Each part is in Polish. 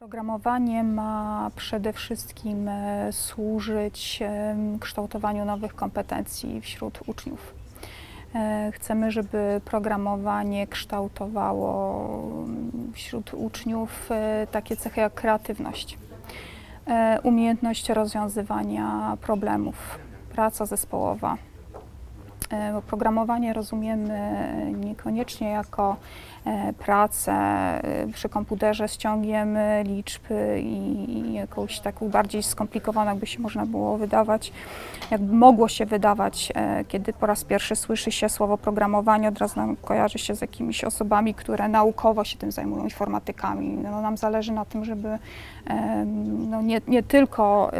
Programowanie ma przede wszystkim e, służyć kształtowaniu nowych kompetencji wśród uczniów. E, Chcemy, żeby programowanie kształtowało mm, wśród uczniów e, takie cechy jak kreatywność, umiejętność rozwiązywania problemów, praca zespołowa. E, Bo programowanie rozumiemy niekoniecznie jako e, pracę e, przy komputerze z ciągiem liczb i jakąś taką bardziej skomplikowaną, jakby się można było wydawać, jakby mogło się wydawać, kiedy po raz pierwszy słyszy się słowo programowanie, od razu nam kojarzy się z jakimiś osobami, które naukowo się tym zajmują, informatykami. No, nam zależy na tym, żeby no, nie, nie tylko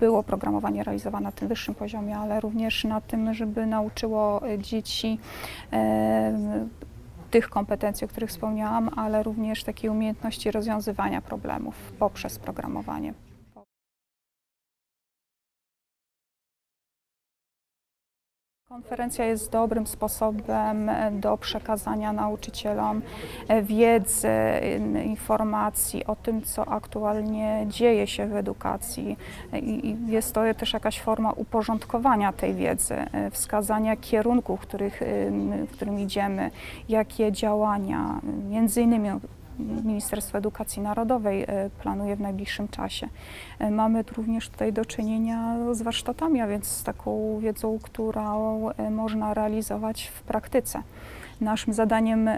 było programowanie realizowane na tym wyższym poziomie, ale również na tym, żeby nauczyło e, dzieci e, tych kompetencji, o których wspomniałam, ale również takiej umiejętności rozwiązywania problemów poprzez programowanie. Konferencja jest dobrym sposobem e, do przekazania nauczycielom e, wiedzy, in- informacji o tym, co aktualnie dzieje się w edukacji. E, I jest to też jakaś forma uporządkowania tej wiedzy, e, wskazania kierunków, w, których, w którym idziemy, jakie działania, między innymi Ministerstwo Edukacji Narodowej e, planuje w najbliższym czasie. E, Mamy również tutaj do czynienia z warsztatami, a więc z taką wiedzą, którą e, można realizować w praktyce. Naszym zadaniem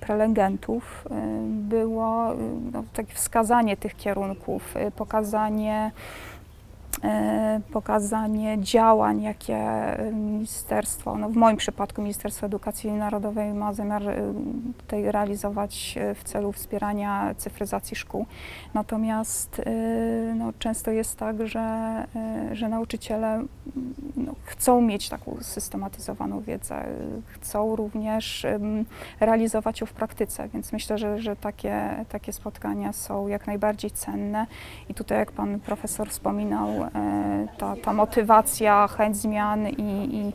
prelegentów było no, takie wskazanie tych kierunków, pokazanie pokazanie działań, jakie e, ministerstwo, no w moim przypadku Ministerstwo Edukacji Narodowej ma zamiar e, tutaj realizować e, w celu wspierania cyfryzacji szkół. Natomiast e, no, często jest tak, że, e, że nauczyciele mm, no, chcą mieć taką systematyzowaną wiedzę, e, chcą również realizować ją w praktyce, więc myślę, że, że takie, takie spotkania są jak najbardziej cenne i tutaj, jak pan profesor wspominał, e, ta, ta motywacja, chęć zmian i, i,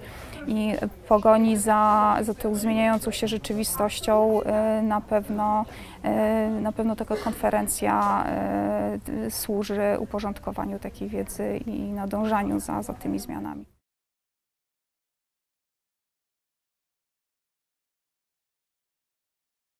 i pogoni za, za tą zmieniającą się rzeczywistością e, na pewno, e, na pewno taka konferencja e, służy uporządkowaniu takiej wiedzy i nadążaniu za, za tymi zmianami.